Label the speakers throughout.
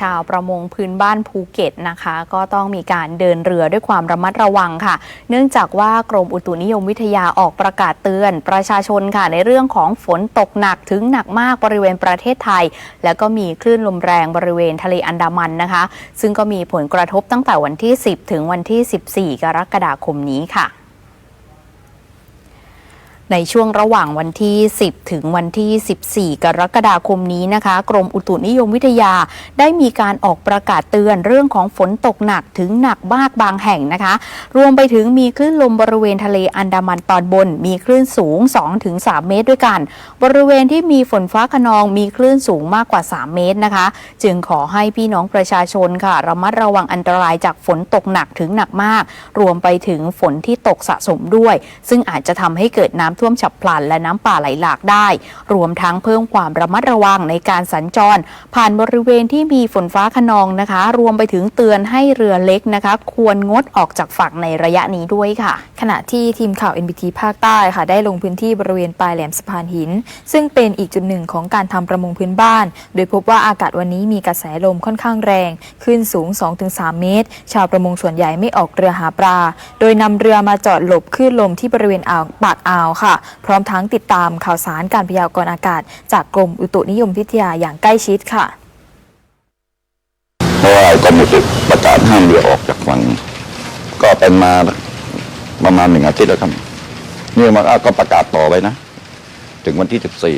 Speaker 1: ชาวประมงพื้นบ้านภูเก็ตนะคะ ก็ต้องมีการเดินเรือด้วยความระมัดระวังค่ะ เนื่องจากว่ากรมอุตุนิยมวิทยาออกประกาศเตือน ประชาชนค่ะในเรื่องของฝนตกหนักถึงหนักมากบริเวณประเทศไทย แล้วก็มีคลื่นลมแรงบริเวณทะเลอันดามันนะคะ ซึ่งก็มีผลกระทบตั้งแต่วันที่ 10 ถึงวันที่ 14 กรกฎาคมนี้ค่ะ ในช่วงระหว่างวันที่ 10 ถึงวันที่ 14 กรกฎาคมนี้นะคะ กรมอุตุนิยมวิทยา ได้มีการออกประกาศเตือนเรื่องของฝนตกหนักถึงหนักมากบางแห่งนะคะ รวมไปถึงมีคลื่นลมบริเวณทะเลอันดามันตอนบน มีคลื่นสูง 2-3 เมตรด้วยกัน บริเวณที่มีฝนฟ้าขนองมีคลื่นสูงมากกว่า 3 เมตรนะคะ จึงขอให้พี่น้องประชาชนค่ะ ระมัดระวังอันตรายจากฝนตกหนักถึงหนักมาก รวมไปถึงฝนที่ตกสะสมด้วย ซึ่งอาจจะทำให้เกิดน้ำท่วมฉับพลัน และน้ำป่าไหลหลากได้ รวมทั้งเพิ่มความระมัดระวังในการสัญจร ผ่านบริเวณที่มีฝนฟ้าขนองนะคะ รวมไปถึงเตือนให้เรือเล็กนะคะ ควรงดออกจากฝั่งในระยะนี้ด้วยค่ะ
Speaker 2: ขณะที่ทีมข่าว NBT ภาคใต้ค่ะ ได้ลงพื้นที่บริเวณปลายแหลมสะพานหิน ซึ่งเป็นอีกจุดหนึ่งของการทำประมงพื้นบ้าน โดยพบว่าอากาศวันนี้มีกระแสลมค่อนข้างแรงคลื่นสูง 2-3 เมตร ชาวประมงส่วนใหญ่ไม่ออกเรือหาปลา โดยนำเรือมาจอดหลบคลื่นลมที่บริเวณอ่าวปากอ่าวค่ะพร้อมทั้งติดตามข่าวสารการพยากรณ์อากาศ จากกรมอุตุนิยมวิทยาอย่างใกล้ชิดค่ะ
Speaker 3: เพราะว่ากรมอุตุประกาศห้ามเรือออกจากฝั่งก็เป็นมาประมาณหนึ่งอาทิตย์แล้วครับนี่มันก็ประกาศต่อไปนะ ถึงวันที่สิบสี่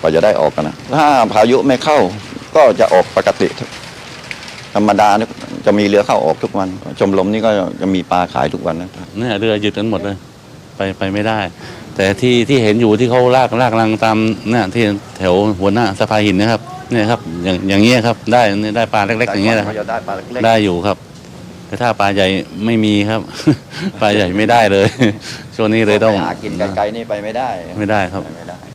Speaker 3: ก็จะได้ออกกันนะ ถ้าพายุไม่เข้าก็จะออกปกติ ธรรมดาเนี่ยจะมีเรือเข้าออกทุกวัน ชมรมนี่ก็จะมีปลาขายทุกวันนะ
Speaker 4: เนี่ยเรือหยุดกันหมดเลย ไปไปไม่ได้ แต่ที่ที่เห็นอยู่ที่เขาลากลากลังตามเนี่ยที่แถวหัวหน้าสะพานหินนะครับเนี่ยครับอย่างอย่างเงี้ยครับได้เนี่ยได้ปลาเล็กๆอย่างเงี้ยนะครับ
Speaker 3: จะได้ปลาเล็ก
Speaker 4: ได้อยู่ครับ แต่ถ้าปลาใหญ่ไม่มีครับ ปลาใหญ่ไม่ได้เลย ช่วงนี้เลยต้อง
Speaker 3: หากินไกลๆนี่ไปไม่ได้
Speaker 4: ไม่ได้ครับ
Speaker 3: ไปไม่ได้